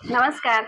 नमस्कार.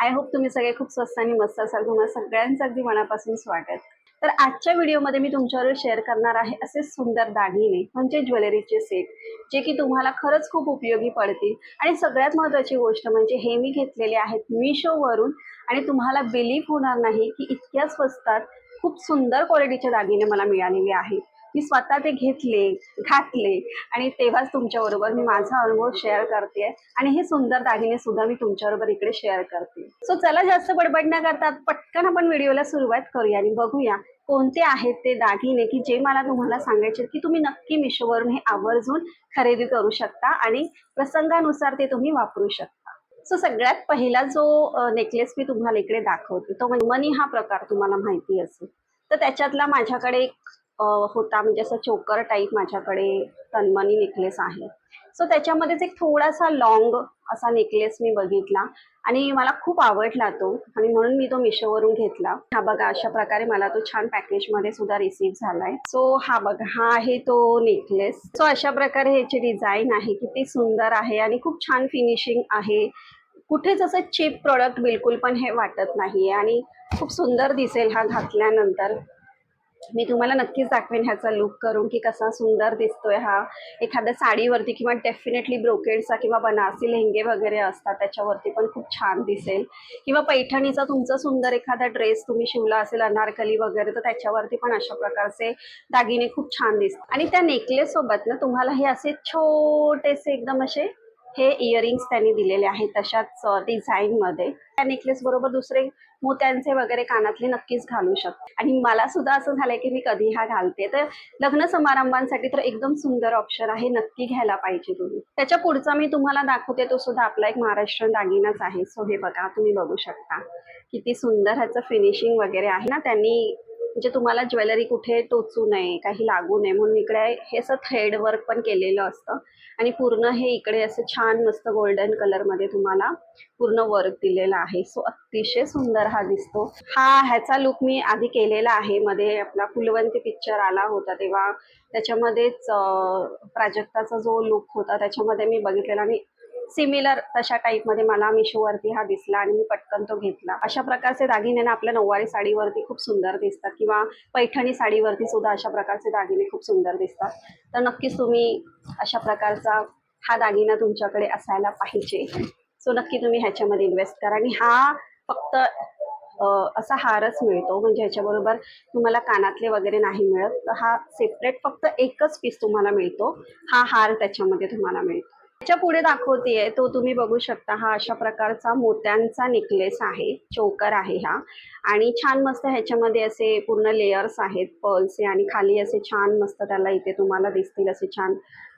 I hope तुम्ही सगळे खूप स्वस्त आणि मस्त असाल. तुम्हाला सगळ्यांचं अगदी मनापासून स्वागत. तर आजच्या व्हिडिओमध्ये मी तुमच्यावर शेअर करणार आहे असे सुंदर दागिने म्हणजे ज्वेलरीचे सेट जे की तुम्हाला खरंच खूप उपयोगी पडतील. आणि सगळ्यात महत्त्वाची गोष्ट म्हणजे हे मी घेतलेले आहेत मिशोवरून आणि तुम्हाला बिलीव्ह होणार नाही की इतक्या स्वस्तात खूप सुंदर क्वालिटीचे दागिने मला मिळालेले आहेत. मी स्वतः ते घेतले घातले. आणि तेव्हाच तुमच्याबरोबर मी माझा अनुभव शेअर करते आणि हे सुंदर दागिने सुद्धा मी तुमच्याबरोबर इकडे शेअर करते. सो चला जास्त बडबड न करता पटकन आपण व्हिडिओला सुरुवात करूया आणि बघूया कोणते आहेत ते दागिने की जे मला तुम्हाला सांगायचे की तुम्ही नक्की मिशोवरून हे आवर्जून खरेदी करू शकता आणि प्रसंगानुसार ते तुम्ही वापरू शकता. सो सगळ्यात पहिला जो नेकलेस मी तुम्हाला इकडे दाखवते तो मनी हा प्रकार तुम्हाला माहिती असेल. तर त्याच्यातला माझ्याकडे एक होता. म्हणजे असं चोकर टाईप माझ्याकडे तन्मनी नेकलेस आहे. सो त्याच्यामध्येच एक थोडासा लॉंग असा नेकलेस मी बघितला. आणि मला खूप आवडला तो. आणि म्हणून मी तो मिशोवरून घेतला. हा बघा अशा प्रकारे मला तो छान पॅकेजमध्ये सुद्धा रिसीव्ह झालाय. सो हा बघा हा आहे तो नेकलेस सो अशा प्रकारे ह्याची डिझाईन आहे. किती सुंदर आहे आणि खूप छान फिनिशिंग आहे. कुठेच असं चीप प्रोडक्ट बिलकुल पण हे वाटत नाही आणि खूप सुंदर दिसेल हा घातल्यानंतर. मी तुम्हाला नक्कीच दाखवेन ह्याचा लुक करून की कसा सुंदर दिसतोय हा. एखाद्या साडीवरती किंवा डेफिनेटली ब्रोकेडचा किंवा बनारसी लेहंगे वगैरे असतात त्याच्यावरती पण खूप छान दिसेल. किंवा पैठणीचा तुमचा सुंदर एखादा ड्रेस तुम्ही शिवला असेल अनारकली वगैरे तर त्याच्यावरती पण अशा प्रकारचे दागिने खूप छान दिसतात. आणि त्या नेकलेस सोबत ना तुम्हाला हे असे छोटेसे एकदम असे हे इयरिंग्स त्यांनी दिलेले आहेत तशाच डिझाईनमध्ये त्या नेकलेस बरोबर दुसरे मोत्यांचे वगैरे कानातले नक्कीच घालू शकते. आणि मला सुद्धा असं झालंय की मी कधी हा घालते. तर लग्न समारंभांसाठी तर एकदम सुंदर ऑप्शन आहे. नक्की घ्यायला पाहिजे तुम्ही. त्याच्या पुढचा मी तुम्हाला दाखवते तो सुद्धा आपला एक महाराष्ट्रीयन दागिनाच आहे. सो हे बघा तुम्ही बघू शकता. किती सुंदर ह्याचं फिनिशिंग वगैरे आहे ना त्यांनी म्हणजे तुम्हाला ज्वेलरी कुठे टोचू नये काही लागू नये म्हणून इकडे हे असं थ्रेड वर्क पण केलेलं असतं. आणि पूर्ण हे इकडे असं छान मस्त गोल्डन कलरमध्ये तुम्हाला पूर्ण वर्क दिलेला आहे. सो अतिशय सुंदर हा दिसतो. हा ह्याचा लुक मी आधी केलेला आहे. मध्ये आपला फुलवंती पिक्चर आला होता तेव्हा. त्याच्यामध्येच प्राजक्ताचा जो लुक होता त्याच्यामध्ये मी बघितलेला आणि सिमिलर तशा टाईपमध्ये मला मिशोवरती हा दिसला आणि मी पटकन तो घेतला. अशा प्रकारचे दागिने ना आपल्या नऊवारी साडीवरती खूप सुंदर दिसतात किंवा पैठणी साडीवरती सुद्धा अशा प्रकारचे दागिने खूप सुंदर दिसतात. तर नक्कीच तुम्ही अशा प्रकारचा हा दागिना तुमच्याकडे असायला पाहिजे. सो नक्की तुम्ही ह्याच्यामध्ये इन्व्हेस्ट करा आणि हा फक्त असा हारच मिळतो. म्हणजे ह्याच्याबरोबर तुम्हाला कानातले वगैरे नाही मिळत. तर हा सेपरेट फक्त एकच पीस तुम्हाला मिळतो. हा हार त्याच्यामध्ये तुम्हाला मिळतो. त्याच्या पुढे दाखवतेय तो तुम्ही बघू शकता हा अशा प्रकारचा मोत्यांचा नेकलेस आहे चोकर आहे हा. आणि छान मस्त ह्याच्यामध्ये असे पूर्ण लेयर्स आहेत पर्ल्सचे आणि खाली असे छान मस्त त्याला इथे तुम्हाला दिसतील असे छान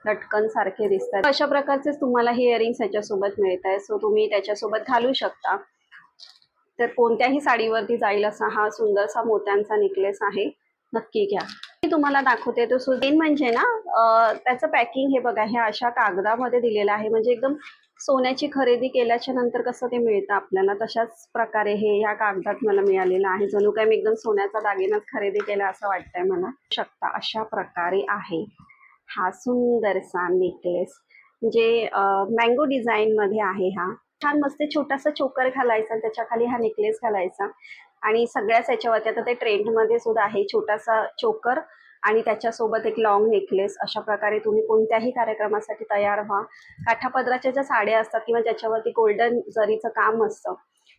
लटकन सारखे दिसतात. अशा प्रकारचेच तुम्हाला हे इयरिंग्स ह्याच्यासोबत मिळत आहे सो तुम्ही त्याच्यासोबत घालू शकता. तर कोणत्याही साडीवरती जाईल असा हा सुंदरसा मोत्यांचा नेकलेस आहे नक्की घ्या. मी तुम्हाला दाखवते. तो सुदेन म्हणजे ना त्याचं पॅकिंग हे बघा हे अशा कागदामध्ये दिलेलं आहे. म्हणजे एकदम सोन्याची खरेदी केल्याच्यानंतर कसं ते मिळतं आपल्याला? तशाच प्रकारे हे या कागदात मला मिळालेलं आहे. जणू काय मी एकदम सोन्याचा दागिनाच खरेदी केला असं वाटतंय मला. शकता अशा प्रकारे आहे. हा सुंदरसा नेकलेस म्हणजे मँगो डिझाईनमध्ये आहे हा. छान मस्त छोटासा चोकर घालायचा आणि त्याच्याखाली हा नेकलेस घालायचा. आणि सगळ्याच याच्यावरती आता ते ट्रेंडमध्ये सुद्धा आहे छोटासा चोकर आणि त्याच्यासोबत एक लॉंग नेकलेस अशा प्रकारे तुम्ही कोणत्याही कार्यक्रमासाठी तयार व्हा. काठापदराच्या ज्या साड्या असतात किंवा ज्याच्यावरती गोल्डन जरीचं काम असतं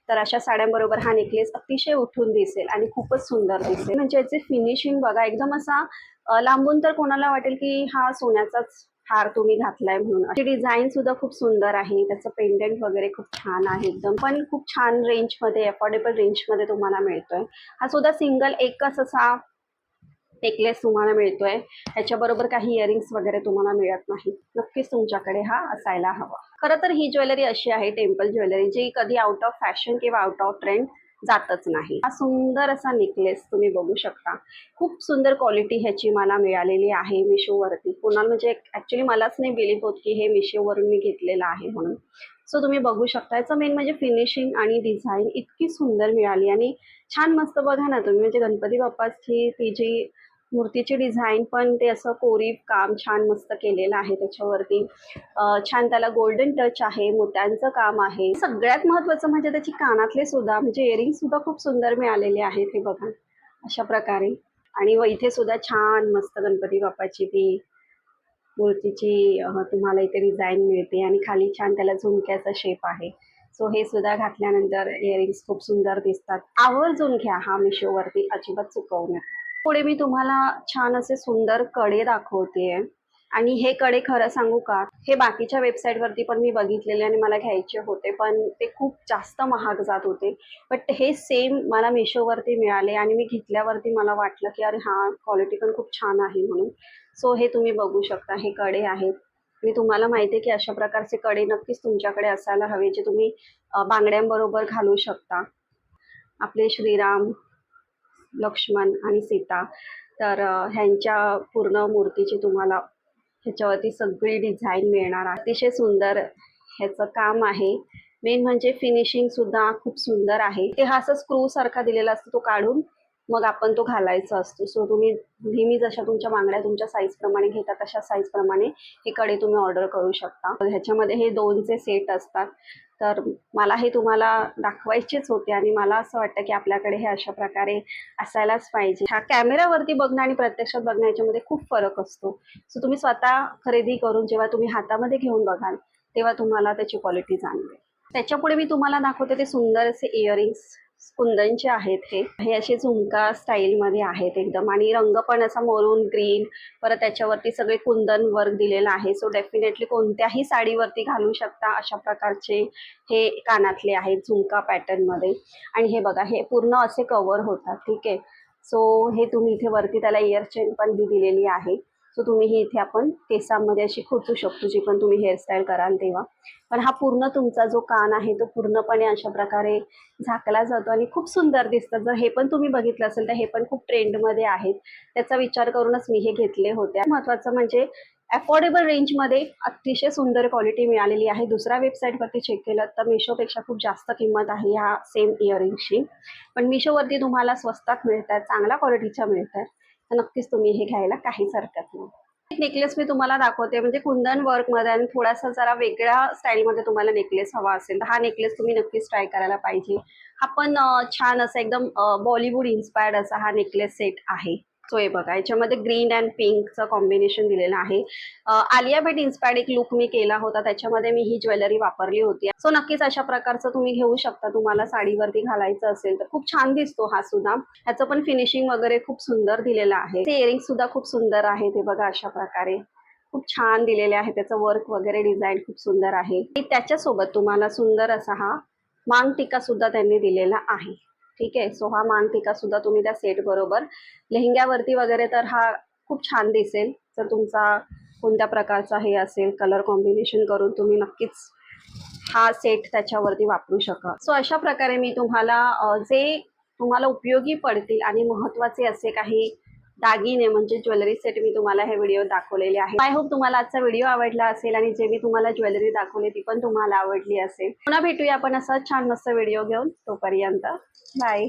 तर अशा साड्यांबरोबर हा नेकलेस अतिशय उठून दिसेल आणि खूपच सुंदर दिसेल. म्हणजे याचे फिनिशिंग बघा एकदम असा लांबून तर कोणाला वाटेल की हा सोन्याचाच हार तुम्ही घातलाय म्हणून. अशी डिझाईन सुद्धा खूप सुंदर आहे. त्याचं पेंडंट वगैरे खूप छान आहे एकदम. पण खूप छान रेंजमध्ये अफोर्डेबल रेंजमध्ये तुम्हाला मिळतोय. हा सुद्धा सिंगल एकच असा नेकलेस तुम्हाला मिळतोय. ह्याच्याबरोबर काही इयरिंग्स वगैरे तुम्हाला मिळत नाही. नक्कीच तुमच्याकडे हा असायला हवा. खरं तर ही ज्वेलरी अशी आहे टेम्पल ज्वेलरी जी कधी आउट ऑफ फॅशन किंवा आउट ऑफ ट्रेंड जातच नाही. हा सुंदर असा नेकलेस तुम्ही बघू शकता. खूप सुंदर क्वालिटी ह्याची मला मिळालेली आहे मिशोवरती. पुन्हा म्हणजे ॲक्च्युली मलाच नाही बिलीव्ह होत की हे मिशोवरून मी घेतलेलं आहे म्हणून. सो तुम्ही बघू शकता याचं मेन म्हणजे फिनिशिंग आणि डिझाईन इतकी सुंदर मिळाली आणि छान मस्त बघा ना तुम्ही. म्हणजे गणपती बाप्पाची ती जी मूर्तीची डिझाईन पण ते असं कोरीव काम छान मस्त केलेलं आहे त्याच्यावरती. छान त्याला गोल्डन टच आहे मोत्यांचं काम आहे. सगळ्यात महत्त्वाचं म्हणजे त्याची कानातले सुद्धा म्हणजे इयरिंग सुद्धा खूप सुंदर मिळालेले आहेत हे बघा अशा प्रकारे. आणि व इथे सुद्धा छान मस्त गणपती बाप्पाची ती मूर्तीची तुम्हाला इथे डिझाईन मिळते आणि खाली छान त्याला झुमक्याचा शेप आहे. सो हे सुद्धा घातल्यानंतर इयरिंग्स खूप सुंदर दिसतात. आवर्जून घ्या हा मिशोवरती अजिबात चुकवू नका. पुढे मी तुम्हाला छान असे सुंदरकडे दाखवते आणि हे कडे खरं सांगू का? हे बाकीच्या वेबसाईटवरती पण मी बघितलेले आणि मला घ्यायचे होते पण ते खूप जास्त महाग जात होते. बट हे सेम मला मिशोवरती मिळाले आणि मी घेतल्यावरती मला वाटलं की अरे हा क्वालिटी पण खूप छान आहे म्हणून. सो हे तुम्ही बघू शकता हे कडे आहेत. मी तुम्हाला माहिती आहे की अशा प्रकारचे कडे नक्कीच तुमच्याकडे असायला हवे जे तुम्ही बांगड्यांबरोबर घालू शकता. आपले श्रीराम लक्ष्मण आणि सीता. तर ह्यांच्या पूर्ण मूर्तीची तुम्हाला ह्याच्यावरती सगळी डिझाईन मिळणार अतिशय सुंदर ह्याचं काम आहे. मेन म्हणजे फिनिशिंग सुद्धा खूप सुंदर आहे. ते हा असं स्क्रू सारखा दिलेला असतो तो काढून मग आपण तो घालायचा असतो. सो तुम्ही नेहमी जशा तुमच्या मागण्या तुमच्या साईज प्रमाणे घेता तशा साईज प्रमाणे हे कडे तुम्ही ऑर्डर करू शकता. ह्याच्यामध्ये हे दोनचे सेट असतात. तर मला हे तुम्हाला दाखवायचेच होते आणि मला असं वाटतं की आपल्याकडे हे अशा प्रकारे असायलाच पाहिजे. हा कॅमेरावरती बघणं आणि प्रत्यक्षात बघणं याच्यामध्ये खूप फरक असतो. सो तुम्ही स्वतः खरेदी करून जेव्हा तुम्ही हातामध्ये घेऊन बघाल तेव्हा तुम्हाला त्याची क्वालिटी जाणवेल. त्याच्यापुढे मी तुम्हाला दाखवते ते सुंदर असे इयरिंग्स कुंदनचे आहेत हे. हे असे झुमका स्टाईलमध्ये आहेत एकदम. आणि रंग पण असा मरून ग्रीन परत त्याच्यावरती सगळे कुंदन वर्क दिलेलं आहे. सो डेफिनेटली कोणत्याही साडीवरती घालू शकता अशा प्रकारचे हे कानातले आहेत झुमका पॅटर्नमध्ये आणि हे बघा हे पूर्ण असे कवर होतात. ठीक आहे? सो हे तुम्ही इथे वरती त्याला इयर चेन पण दिलेली आहे. सो तुम्ही ही इथे आपण केसांमध्ये अशी खोचू शकतो जी पण तुम्ही हेअरस्टाईल कराल तेव्हा. पण हा पूर्ण तुमचा जो कान आहे तो पूर्णपणे अशा प्रकारे झाकला जातो आणि खूप सुंदर दिसतं. जर हे पण तुम्ही बघितलं असेल तर हे पण खूप ट्रेंडमध्ये आहेत. त्याचा विचार करूनच मी हे घेतले होते. महत्त्वाचं म्हणजे अफोर्डेबल रेंजमध्ये अतिशय सुंदर क्वालिटी मिळालेली आहे. दुसऱ्या वेबसाईटवरती चेक केलं तर मिशोपेक्षा खूप जास्त किंमत आहे ह्या सेम इयरिंगची पण मिशोवरती तुम्हाला स्वस्तात मिळतात चांगल्या क्वालिटीच्या मिळतात तर नक्कीच तुम्ही हे घ्यायला काहीच हरकत नाही. नेकलेस मी तुम्हाला दाखवते म्हणजे कुंदन वर्कमध्ये आणि थोडासा जरा वेगळ्या स्टाईलमध्ये तुम्हाला नेकलेस हवा असेल तर हा नेकलेस तुम्ही नक्कीच ट्राय करायला पाहिजे. हा पण छान असा एकदम बॉलिवूड इन्स्पायर्ड असा हा नेकलेस सेट आहे. सो हे बघा. याच्यामध्ये ग्रीन अँड पिंकचं कॉम्बिनेशन दिलेलं आहे. आलिया भेट इन्स्पायर्ड एक लुक मी केला होता. त्याच्यामध्ये मी ही ज्वेलरी वापरली होती. सो नक्कीच अशा प्रकारचं तुम्ही घेऊ शकता. तुम्हाला साडीवरती घालायचं असेल तर खूप छान दिसतो हा सुद्धा ह्याचं पण फिनिशिंग वगैरे खूप सुंदर दिलेलं आहे. ते इयरिंग सुद्धा खूप सुंदर आहे ते बघा अशा प्रकारे. खूप छान दिलेले आहे. त्याचं वर्क वगैरे डिझाईन खूप सुंदर आहे. त्याच्यासोबत तुम्हाला सुंदर असा हा मांग टिका सुद्धा त्यांनी दिलेला आहे. ठीक आहे? सो हा मांग टिका सुद्धा तुम्ही त्या सेट बरोबर. लेहंग्यावरती वगैरे तर हा खूप छान दिसेल. जर तुमचा कोणत्या प्रकारचा हे असेल कलर कॉम्बिनेशन करून तुम्ही नक्कीच हा सेट त्याच्यावरती वापरू शका सो अशा प्रकारे मी तुम्हाला जे तुम्हाला उपयोगी पडतील आणि महत्त्वाचे असे काही दागिने म्हणजे ज्वेलरी सेट मी तुम्हाला हे व्हिडिओ दाखवलेले आहे आय होप तुम्हाला आजचा व्हिडिओ आवडला असेल आणि जे मी तुम्हाला ज्वेलरी दाखवली ती पण तुम्हाला आवडली असेल. पुन्हा भेटूया आपण असा छान मस्त व्हिडिओ घेऊन. तोपर्यंत बाय